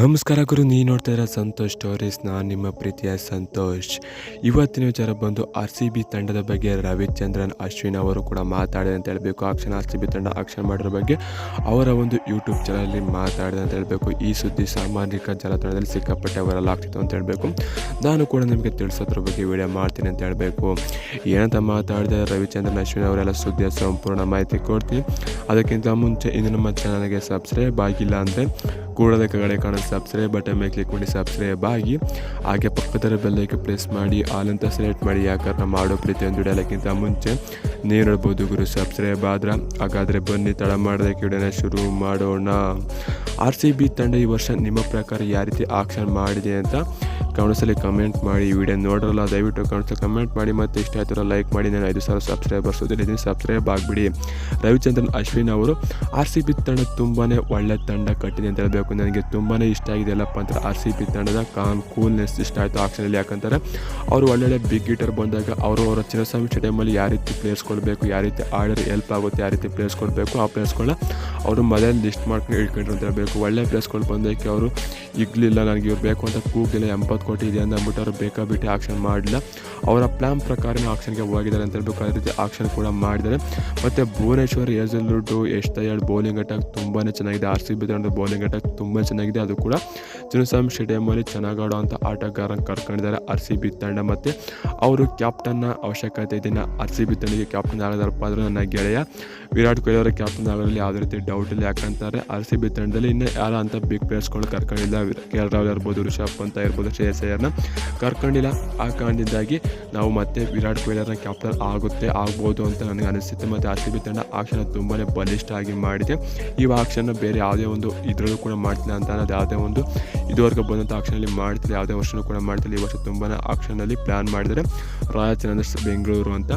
ನಮಸ್ಕಾರ ಗುರು ನೀ ನೋಡ್ತಾ ಇರೋ ಸಂತೋಷ್ ಸ್ಟೋರೀಸ್ ನಾನು ನಿಮ್ಮ ಪ್ರೀತಿಯ ಸಂತೋಷ್. ಇವತ್ತಿನ ವಿಚಾರ ಬಂದು ಆರ್ ಸಿ ಬಿ ತಂಡದ ಬಗ್ಗೆ ರವಿಚಂದ್ರನ್, ಅಶ್ವಿನ್ ಅವರು ಕೂಡ ಮಾತಾಡಿದೆ ಅಂತ ಹೇಳಬೇಕು. ಆಕ್ಷನ್ ಆರ್ ಸಿ ಬಿ ತಂಡ ಆಕ್ಷನ್ ಮಾಡಿರೋ ಬಗ್ಗೆ ಅವರ ಒಂದು ಯೂಟ್ಯೂಬ್ ಚಾನಲಲ್ಲಿ ಮಾತಾಡಿದೆ ಅಂತ ಹೇಳಬೇಕು. ಈ ಸುದ್ದಿ ಸಾಮಾಜಿಕ ಜಾಲತಾಣದಲ್ಲಿ ಸಿಕ್ಕಾಪಟ್ಟೆ ವೈರಲ್ ಆಗ್ತಿತ್ತು ಅಂತ ಹೇಳಬೇಕು. ನಾನು ಕೂಡ ನಿಮಗೆ ತಿಳಿಸೋದ್ರ ಬಗ್ಗೆ ವಿಡಿಯೋ ಮಾಡ್ತೀನಿ ಅಂತ ಹೇಳಬೇಕು. ಏನಂತ ಮಾತಾಡಿದೆ ರವಿಚಂದ್ರನ್, ಅಶ್ವಿನ್ ಅವರೆಲ್ಲ ಸುದ್ದಿಯ ಸಂಪೂರ್ಣ ಮಾಹಿತಿ ಕೊಡ್ತೀನಿ. ಅದಕ್ಕಿಂತ ಮುಂಚೆ ಇನ್ನು ನಮ್ಮ ಚಾನಲ್ಗೆ ಸಬ್ಸ್ಕ್ರೈಬ್ ಆಗಿಲ್ಲ ಅಂದರೆ ಕೂಡಲೇ ಕೆಳಗಡೆ ಕಾಣೋ ಸಬ್ಸ್ಕ್ರೈಬ್ ಬಟನ್ ಮೇಲೆ ಕ್ಲಿಕ್ ಮಾಡಿ ಸಬ್ಸ್ಕ್ರೈಬ್ ಆಗಿ, ಹಾಗೆ ಪಕ್ಕದ ಬೆಲ್ಲೈಕೆ ಪ್ರೆಸ್ ಮಾಡಿ ಆಲ್ ಅಂತ ಸೆಲೆಕ್ಟ್ ಮಾಡಿ ಯಾಕಂದ್ರೆ ಮಾಡೋ ಪ್ರತಿಯೊಂದು ವಿಡಿಯೋಕ್ಕಿಂತ ಮುಂಚೆ ನೀವು ನೋಡ್ಬೋದು ಗುರು ಸಬ್ಸ್ಕ್ರೈಬ್ ಆದ್ರೆ, ಹಾಗಾದರೆ ಬನ್ನಿ ತಡ ಮಾಡೋದಕ್ಕೆ ವಿಡಿಯೋನ ಶುರು ಮಾಡೋಣ. ಆರ್ ಸಿ ಬಿ ತಂಡ ಈ ವರ್ಷ ನಿಮ್ಮ ಪ್ರಕಾರ ಯಾವ ರೀತಿ ಆಕ್ಷನ್ ಮಾಡಿದೆ ಅಂತ ಕಮೆಂಟ್ಸಲ್ಲಿ ಕಮೆಂಟ್ ಮಾಡಿ ವಿಡಿಯೋ ನೋಡೋಲ್ಲ ದಯವಿಟ್ಟು ಕಮೆಂಟ್ಸಲ್ಲಿ ಕಮೆಂಟ್ ಮಾಡಿ ಮತ್ತು ಇಷ್ಟ ಆಯ್ತಾರ ಲೈಕ್ ಮಾಡಿ, ನಾನು ಐದು ಸಾವಿರ ಸಬ್ಸ್ಕ್ರೈಬರ್ಸ್ ಇದನ್ನು ಸಬ್ಸ್ಕ್ರೈಬ್ ಆಗಿಬಿಡಿ. ರವಿಚಂದ್ರನ್, ಅಶ್ವಿನ್ ಅವರು, ಆರ್ ಸಿ ಬಿ ತಂಡ ತುಂಬಾ ಒಳ್ಳೆ ತಂಡ ಕಟ್ಟಿದೆ ಅಂತ ಹೇಳಬೇಕು. ನನಗೆ ತುಂಬಾ ಇಷ್ಟ ಆಗಿದೆ, ಎಲ್ಲಪ್ಪ ಅಂತ ಆರ್ ಸಿ ಬಿ ತಂಡದ ಕಾನ್ ಕೂಲ್ನೆಸ್ ಇಷ್ಟ ಆಯಿತು ಆಕ್ಷನಲ್ಲಿ ಯಾಕಂತಾರೆ ಅವರು ಒಳ್ಳೊಳ್ಳೆ ಬಿಗ್ ಗೀಟರ್ ಬಂದಾಗ ಅವರು ಅವರ ಚಿನ್ನಸ್ವಾಮಿ ಸ್ಟೇಡಿಯಮಲ್ಲಿ ಯಾವ ರೀತಿ ಪ್ಲೇಸ್ ಕೊಡಬೇಕು, ಯಾವ ರೀತಿ ಆರ್ಡರ್ ಹೆಲ್ಪ್ ಆಗುತ್ತೆ, ಯಾವ ರೀತಿ ಪ್ಲೇಸ್ ಕೊಡಬೇಕು, ಆ ಪ್ಲೇಸ್ಗಳನ್ನ ಅವರು ಮೊದಲು ಲಿಸ್ಟ್ ಮಾಡ್ಕೊಂಡು ಇಟ್ಕೊಂಡ್ರು ಅಂತ ಹೇಳಬೇಕು. ಒಳ್ಳೆ ಪ್ಲೇಸ್ಗಳು ಬಂದಕ್ಕೆ ಅವರು ಇಗ್ಲಿಲ್ಲ, ನನಗೆ ಇವ್ರು ಬೇಕು ಅಂತ ಕೂಗಿಲ್ಲ ಎಂಬತ್ತು ಕೋಟಿ ಇದೆ ಅಂತ ಅಂದ್ಬಿಟ್ಟು ಅವ್ರು ಬೇಕಾಬಿಟ್ಟು ಆಕ್ಷನ್ ಮಾಡಲಿಲ್ಲ. ಅವರ ಪ್ಲ್ಯಾನ್ ಪ್ರಕಾರನೇ ಆಕ್ಷನ್ಗೆ ಹೋಗಿದ್ದಾರೆ ಅಂತ ಹೇಳ್ಬೇಕು ಅದೇ ರೀತಿ ಆಕ್ಷನ್ ಕೂಡ ಮಾಡಿದ್ದಾರೆ. ಮತ್ತು ಭುವನೇಶ್ವರ್ ಏಜಲ್ವುಡ್ಡು ಎಷ್ಟು ಎರಡು ಬೌಲಿಂಗ್ ಅಟ್ಯಾಕ್ ತುಂಬಾ ಚೆನ್ನಾಗಿದೆ. R C B bowling attack ತುಂಬ ಚೆನ್ನಾಗಿದೆ. ಅದು ಕೂಡ ಚಿನ್ನಸ್ವಾಮಿ ಸ್ಟೇಡಿಯಮಲ್ಲಿ ಚೆನ್ನಾಗಿ ಆಡೋವಂಥ ಆಟಗಾರನ ಕರ್ಕೊಂಡಿದ್ದಾರೆ ಆರ್ ಸಿ ಬಿ ತಂಡ. ಮತ್ತು ಅವರು ಕ್ಯಾಪ್ಟನ್ನ ಅವಶ್ಯಕತೆ ಇದೆ ಆರ್ ಸಿ ಬಿ ತಂಡಕ್ಕೆ ಕ್ಯಾಪ್ಟನ್ ಆಗೋದಾರಪ್ಪ ಆದರೆ ನನ್ನ ಗೆಳೆಯ. ವಿರಾಟ್ ಕೊಹ್ಲಿ ಅವರ ಕ್ಯಾಪ್ಟನ್ ಆಗೋದ್ರಲ್ಲಿ ಯಾವುದೇ ರೀತಿ ಡೌಟ್ ಇಲ್ಲ. ಯಾಕಂತಾರೆ ಆರ್ ಸಿ ಬಿ ತಂಡದಲ್ಲಿ ಇನ್ನೂ ಯಾರ ಅಂತ ಬಿಗ್ ಪ್ಲೇಯರ್ಸ್ಗಳು ಕರ್ಕೊಂಡಿಲ್ಲ. ಕೆ ಎಲ್ ರಾಹುಲ್ ಇರ್ಬೋದು, ರಿಷಬ್ ಅಂತ ಇರ್ಬೋದು, ಶ್ರೇಯಸ್ ಅಯ್ಯರ್ನ ಕರ್ಕೊಂಡಿಲ್ಲ. ಆ ಕಾರಣದಿಂದಾಗಿ ನಾವು ಮತ್ತೆ ವಿರಾಟ್ ಕೊಹ್ಲಿ ಕ್ಯಾಪ್ಟನ್ ಆಗುತ್ತೆ, ಆಗ್ಬೋದು ಅಂತ ನನಗೆ ಅನಿಸುತ್ತೆ ಮತ್ತು ಆರ್ ಸಿ ಬಿ ತಂಡ ಆಕ್ಷನ್ ತುಂಬಾ ಬಲಿಷ್ಠ ಆಗಿ ಮಾಡಿದೆ. ಈ ಆಕ್ಷನ್ ಬೇರೆ ಯಾವುದೇ ಒಂದು ಇದರಲ್ಲೂ ಕೂಡ ಮಾಡ್ತಿಲ್ಲ ಅಂತ ಅನ್ನೋದು ಯಾವುದೇ ಒಂದು ಇದುವರೆಗೂ ಬಂದಂಥ ಆಕ್ಷನಲ್ಲಿ ಮಾಡ್ತಿಲ್ಲ, ಯಾವುದೇ ವರ್ಷನೂ ಕೂಡ ಮಾಡ್ತಿಲ್ಲ. ಈ ವರ್ಷ ತುಂಬಾ ಆಕ್ಷನಲ್ಲಿ ಪ್ಲ್ಯಾನ್ ಮಾಡಿದರೆ ರಾಯಲ್ ಚಾಲೆಂಜರ್ಸ್ ಬೆಂಗಳೂರು ಅಂತ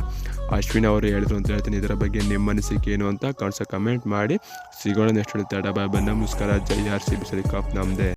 ಅಶ್ವಿನ್ ಅವರು ಹೇಳಿದ್ರು ಅಂತ ಹೇಳ್ತೀನಿ. ಇದರ ಬಗ್ಗೆ ನಿಮ್ಮ ಅನಿಸಿಕೆ ಏನು ಅಂತ ಕಾಣಿಸೋ ಕಮೆಂಟ್ ಮಾಡಿ. ಸಿಗೋಣ ನೆಕ್ಸ್ಟ್ ಹೇಳ್ತಾ ಬಾಯ್ ಬಂದ ನಮಸ್ಕಾರ. ಜೈ ಆರ್ ಸಿ ಬಿ ಸರಿ, ಕಾಪ್ ನಮ್ಮದೇ